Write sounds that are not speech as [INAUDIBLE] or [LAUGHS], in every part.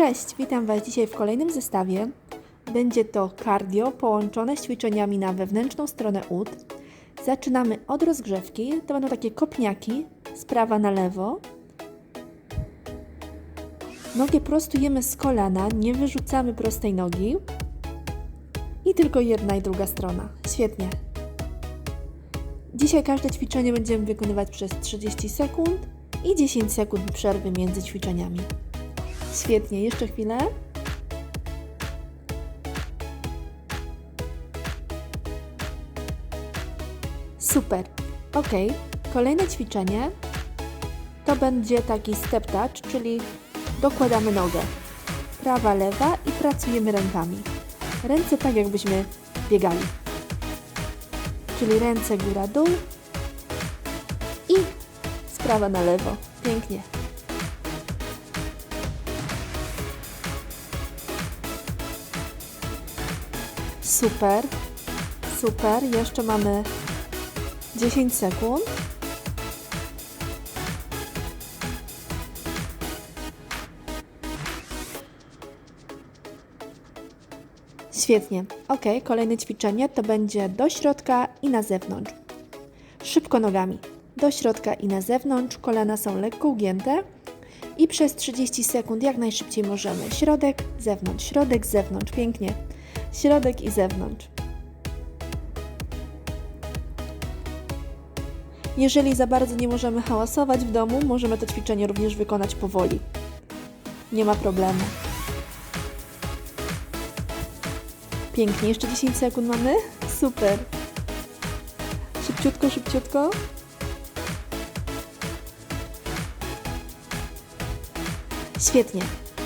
Cześć, witam Was dzisiaj w kolejnym zestawie. Będzie to cardio połączone z ćwiczeniami na wewnętrzną stronę ud. Zaczynamy od rozgrzewki. To będą takie kopniaki z prawa na lewo. Nogę prostujemy z kolana, nie wyrzucamy prostej nogi. I tylko jedna i druga strona. Świetnie. Dzisiaj każde ćwiczenie będziemy wykonywać przez 30 sekund i 10 sekund przerwy między ćwiczeniami. Świetnie, jeszcze chwilę. Super. Ok, kolejne ćwiczenie to będzie taki step touch, czyli dokładamy nogę. Prawa, lewa i pracujemy rękami. Ręce tak jakbyśmy biegali. Czyli ręce góra, dół i z prawa na lewo. Pięknie. Super, super. Jeszcze mamy 10 sekund. Świetnie. Ok, kolejne ćwiczenie to będzie do środka i na zewnątrz. Szybko nogami. Do środka i na zewnątrz. Kolana są lekko ugięte. I przez 30 sekund jak najszybciej możemy. Środek, zewnątrz, środek, zewnątrz. Pięknie środek i zewnątrz. Jeżeli za bardzo nie możemy hałasować w domu, możemy to ćwiczenie również wykonać powoli. Nie ma problemu. Pięknie, jeszcze 10 sekund mamy. Super. Szybciutko, szybciutko. Świetnie.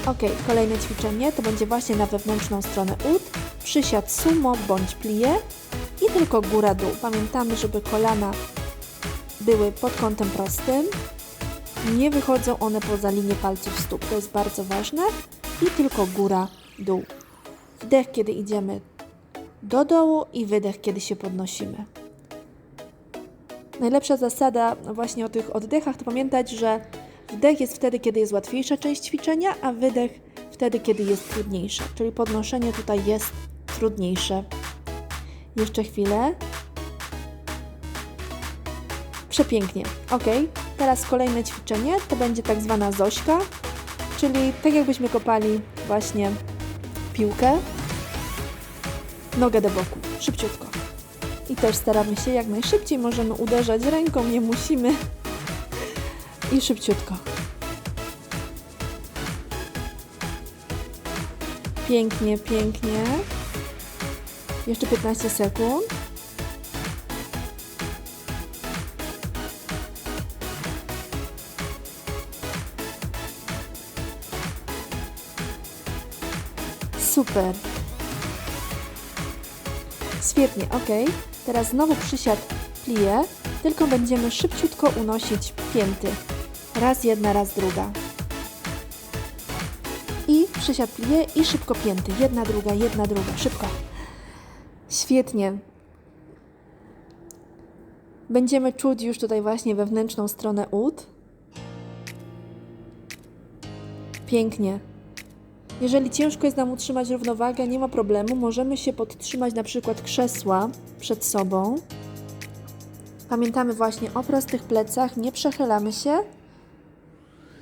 Ok, kolejne ćwiczenie to będzie właśnie na wewnętrzną stronę ud. Przysiad sumo bądź plie i tylko góra-dół. Pamiętamy, żeby kolana były pod kątem prostym. Nie wychodzą one poza linię palców stóp. To jest bardzo ważne. I tylko góra-dół. Wdech, kiedy idziemy do dołu i wydech, kiedy się podnosimy. Najlepsza zasada właśnie o tych oddechach to pamiętać, że Wdech jest wtedy, kiedy jest łatwiejsza część ćwiczenia, a wydech wtedy, kiedy jest trudniejsza. Czyli podnoszenie tutaj jest trudniejsze. Jeszcze chwilę. Przepięknie. Ok, teraz kolejne ćwiczenie to będzie tak zwana zośka, czyli tak jakbyśmy kopali właśnie piłkę, nogę do boku, szybciutko. I też staramy się jak najszybciej, możemy uderzać ręką, nie musimy i szybciutko. Pięknie, pięknie. Jeszcze 15 sekund. Super. Świetnie, ok. Teraz znowu przysiad plie, tylko będziemy szybciutko unosić pięty. Raz jedna, raz druga. I przysiad plie i szybko pięty. Jedna, druga, jedna, druga. Szybko. Świetnie. Będziemy czuć już tutaj właśnie wewnętrzną stronę ud. Pięknie. Jeżeli ciężko jest nam utrzymać równowagę, nie ma problemu. Możemy się podtrzymać na przykład krzesła przed sobą. Pamiętamy właśnie o prostych plecach, nie przechylamy się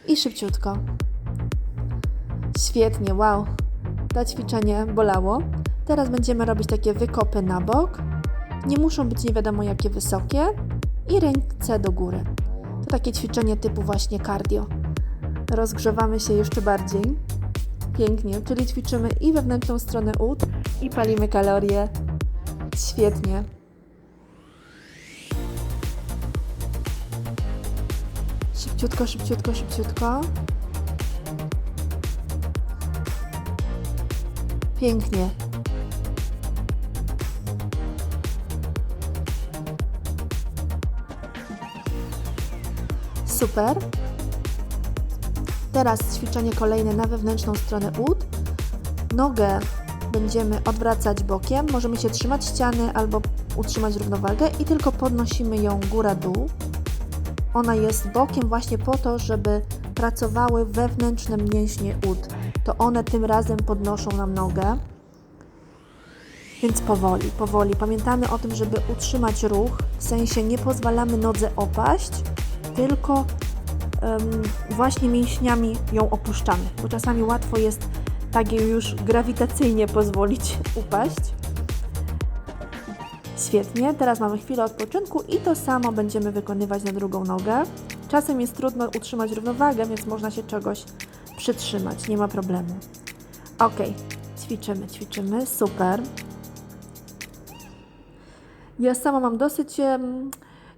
i szybciutko. Świetnie, wow. To ćwiczenie bolało. Teraz będziemy robić takie wykopy na bok. Nie muszą być nie wiadomo jakie wysokie i ręce do góry. To takie ćwiczenie typu właśnie cardio. Rozgrzewamy się jeszcze bardziej. Pięknie, czyli ćwiczymy i wewnętrzną stronę ud i palimy kalorie. Świetnie. Szybciutko, szybciutko, szybciutko. Pięknie. Super. Teraz ćwiczenie kolejne na wewnętrzną stronę ud. Nogę będziemy odwracać bokiem. Możemy się trzymać ściany albo utrzymać równowagę i tylko podnosimy ją góra-dół. Ona jest bokiem właśnie po to, żeby pracowały wewnętrzne mięśnie ud. To one tym razem podnoszą nam nogę. Więc powoli, powoli. Pamiętamy o tym, żeby utrzymać ruch, w sensie nie pozwalamy nodze opaść, tylko em, właśnie mięśniami ją opuszczamy, bo czasami łatwo jest tak jej już grawitacyjnie pozwolić [LAUGHS] upaść. Świetnie, teraz mamy chwilę odpoczynku i to samo będziemy wykonywać na drugą nogę. Czasem jest trudno utrzymać równowagę, więc można się czegoś przytrzymać, nie ma problemu. Ok, ćwiczymy, ćwiczymy, super. Ja sama mam dosyć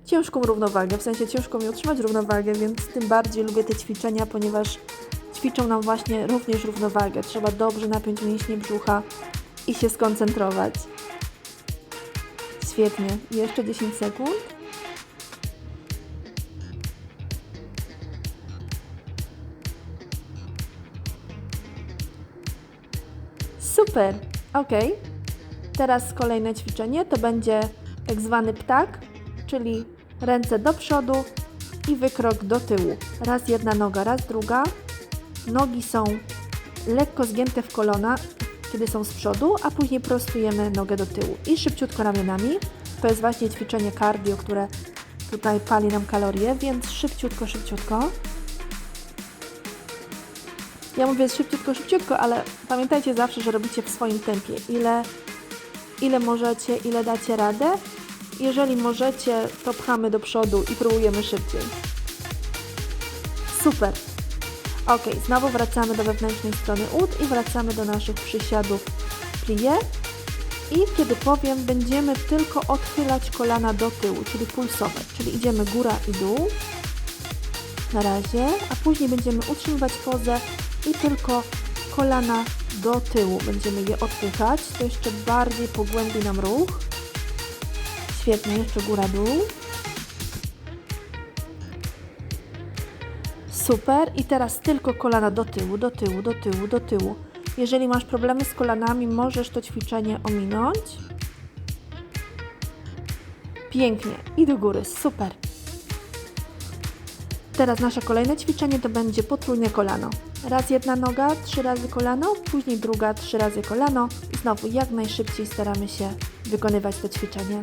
ciężką równowagę, w sensie ciężko mi utrzymać równowagę, więc tym bardziej lubię te ćwiczenia, ponieważ ćwiczą nam właśnie również równowagę. Trzeba dobrze napiąć mięśnie brzucha i się skoncentrować. Świetnie. Jeszcze 10 sekund. Super. Ok. Teraz kolejne ćwiczenie to będzie tak zwany ptak, czyli ręce do przodu i wykrok do tyłu. Raz jedna noga, raz druga. Nogi są lekko zgięte w kolana, kiedy są z przodu, a później prostujemy nogę do tyłu i szybciutko ramionami. To jest właśnie ćwiczenie cardio, które tutaj pali nam kalorie, więc szybciutko, szybciutko. Ja mówię szybciutko, szybciutko, ale pamiętajcie zawsze, że robicie w swoim tempie. Ile, ile możecie, ile dacie radę. Jeżeli możecie, to pchamy do przodu i próbujemy szybciej. Super. Ok, znowu wracamy do wewnętrznej strony ud i wracamy do naszych przysiadów plie. I kiedy powiem, będziemy tylko odchylać kolana do tyłu, czyli pulsować, czyli idziemy góra i dół na razie, a później będziemy utrzymywać pozę i tylko kolana do tyłu będziemy je odpychać. To jeszcze bardziej pogłębi nam ruch. Świetnie, jeszcze góra dół. Super. I teraz tylko kolana do tyłu, do tyłu, do tyłu, do tyłu. Jeżeli masz problemy z kolanami, możesz to ćwiczenie ominąć. Pięknie. I do góry. Super. Teraz nasze kolejne ćwiczenie to będzie potrójne kolano. Raz jedna noga, trzy razy kolano, później druga, trzy razy kolano. I znowu jak najszybciej staramy się wykonywać to ćwiczenie.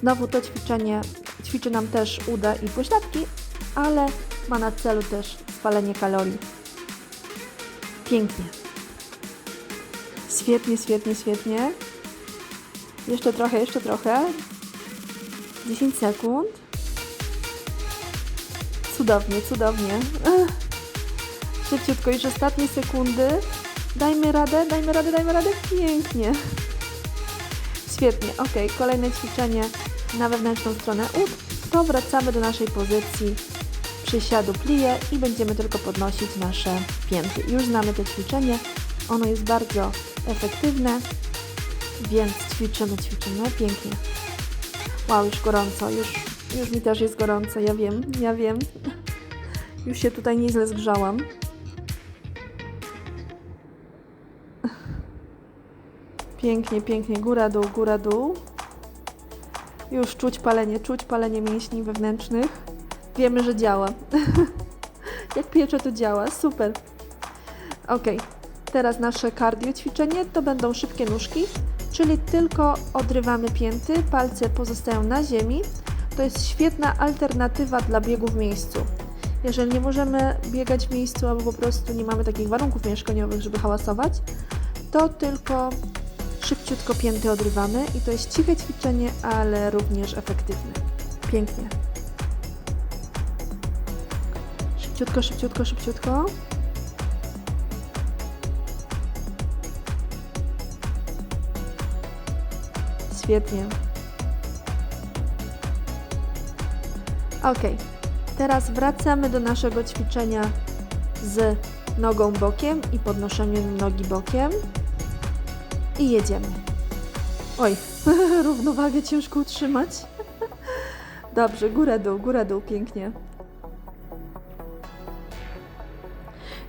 Znowu to ćwiczenie ćwiczy nam też uda i pośladki, ale ma na celu też spalenie kalorii. Pięknie. Świetnie, świetnie, świetnie. Jeszcze trochę, jeszcze trochę. 10 sekund. Cudownie, cudownie. [LAUGHS] Szybciutko, już ostatnie sekundy. Dajmy radę, dajmy radę, dajmy radę. Pięknie. Świetnie, ok. Kolejne ćwiczenie na wewnętrzną stronę ud. To wracamy do naszej pozycji przysiadu plie i będziemy tylko podnosić nasze pięty. Już znamy to ćwiczenie. Ono jest bardzo efektywne, więc ćwiczymy, ćwiczymy. Pięknie. Wow, już gorąco, już, już mi też jest gorąco, ja wiem, ja wiem. [LAUGHS] Już się tutaj nieźle zgrzałam. Pięknie, pięknie, góra, dół, góra, dół. Już czuć palenie, czuć palenie mięśni wewnętrznych. Wiemy, że działa. [LAUGHS] Jak piecze, to działa. Super. Ok, teraz nasze cardio ćwiczenie to będą szybkie nóżki, czyli tylko odrywamy pięty, palce pozostają na ziemi. To jest świetna alternatywa dla biegu w miejscu. Jeżeli nie możemy biegać w miejscu albo po prostu nie mamy takich warunków mieszkaniowych, żeby hałasować, to tylko szybciutko pięty odrywamy i to jest ciche ćwiczenie, ale również efektywne. Pięknie. Szybciutko, szybciutko, szybciutko. Świetnie. Ok, teraz wracamy do naszego ćwiczenia z nogą bokiem i podnoszeniem nogi bokiem. I jedziemy. Oj, [LAUGHS] równowagę ciężko utrzymać. Dobrze, góra dół, góra dół, pięknie.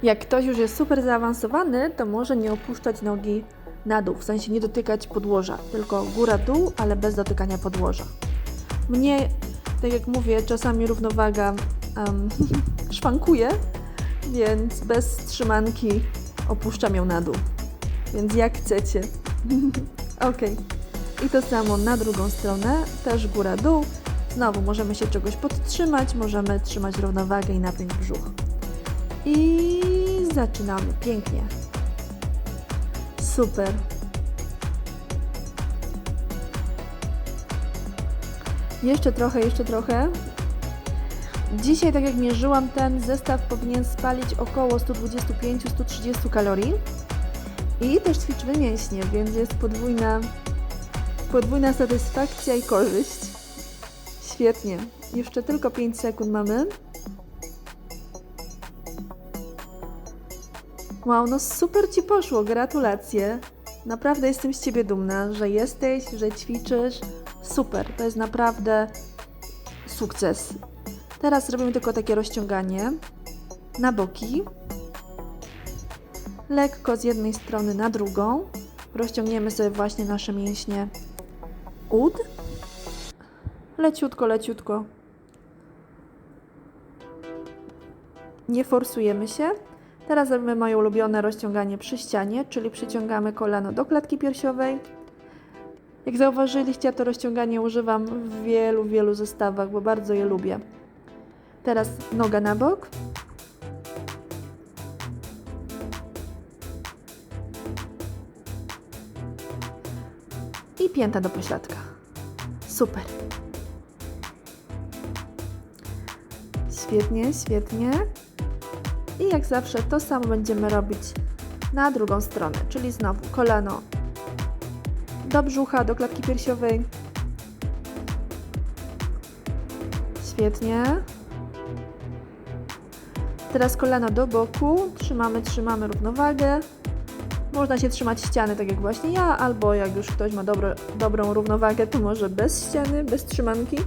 Jak ktoś już jest super zaawansowany, to może nie opuszczać nogi na dół, w sensie nie dotykać podłoża, tylko góra-dół, ale bez dotykania podłoża. Mnie, tak jak mówię, czasami równowaga um, [LAUGHS] szwankuje, więc bez trzymanki opuszczam ją na dół. Więc jak chcecie. [LAUGHS] ok. I to samo na drugą stronę, też góra-dół. Znowu możemy się czegoś podtrzymać, możemy trzymać równowagę i napiąć brzuch. I zaczynamy. Pięknie. Super. Jeszcze trochę, jeszcze trochę. Dzisiaj, tak jak mierzyłam, ten zestaw powinien spalić około 125-130 kalorii. I też ćwiczymy mięśnie, więc jest podwójna, podwójna satysfakcja i korzyść. Świetnie. Jeszcze tylko 5 sekund mamy. Wow, no super Ci poszło, gratulacje. Naprawdę jestem z Ciebie dumna, że jesteś, że ćwiczysz. Super, to jest naprawdę sukces. Teraz zrobimy tylko takie rozciąganie na boki. Lekko z jednej strony na drugą. Rozciągniemy sobie właśnie nasze mięśnie ud. Leciutko, leciutko. Nie forsujemy się. Teraz zrobimy moje ulubione rozciąganie przy ścianie, czyli przyciągamy kolano do klatki piersiowej. Jak zauważyliście, ja to rozciąganie używam w wielu, wielu zestawach, bo bardzo je lubię. Teraz noga na bok. I pięta do pośladka. Super. Świetnie, świetnie. I jak zawsze to samo będziemy robić na drugą stronę, czyli znowu kolano do brzucha, do klatki piersiowej. Świetnie. Teraz kolano do boku, trzymamy, trzymamy równowagę. Można się trzymać ściany, tak jak właśnie ja, albo jak już ktoś ma dobro, dobrą równowagę, to może bez ściany, bez trzymanki.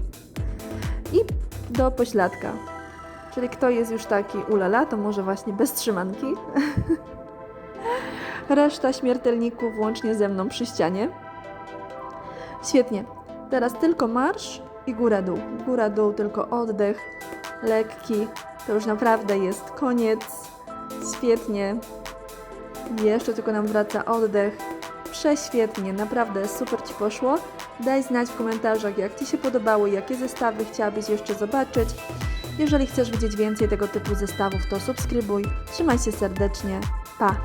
I do pośladka. Czyli kto jest już taki ulala, to może właśnie bez trzymanki. [LAUGHS] Reszta śmiertelników łącznie ze mną przy ścianie. Świetnie. Teraz tylko marsz i góra-dół. Góra-dół, tylko oddech, lekki. To już naprawdę jest koniec. Świetnie. Jeszcze tylko nam wraca oddech. Prześwietnie, naprawdę super Ci poszło. Daj znać w komentarzach, jak Ci się podobało, jakie zestawy chciałabyś jeszcze zobaczyć. Jeżeli chcesz widzieć więcej tego typu zestawów, to subskrybuj. Trzymaj się serdecznie. Pa!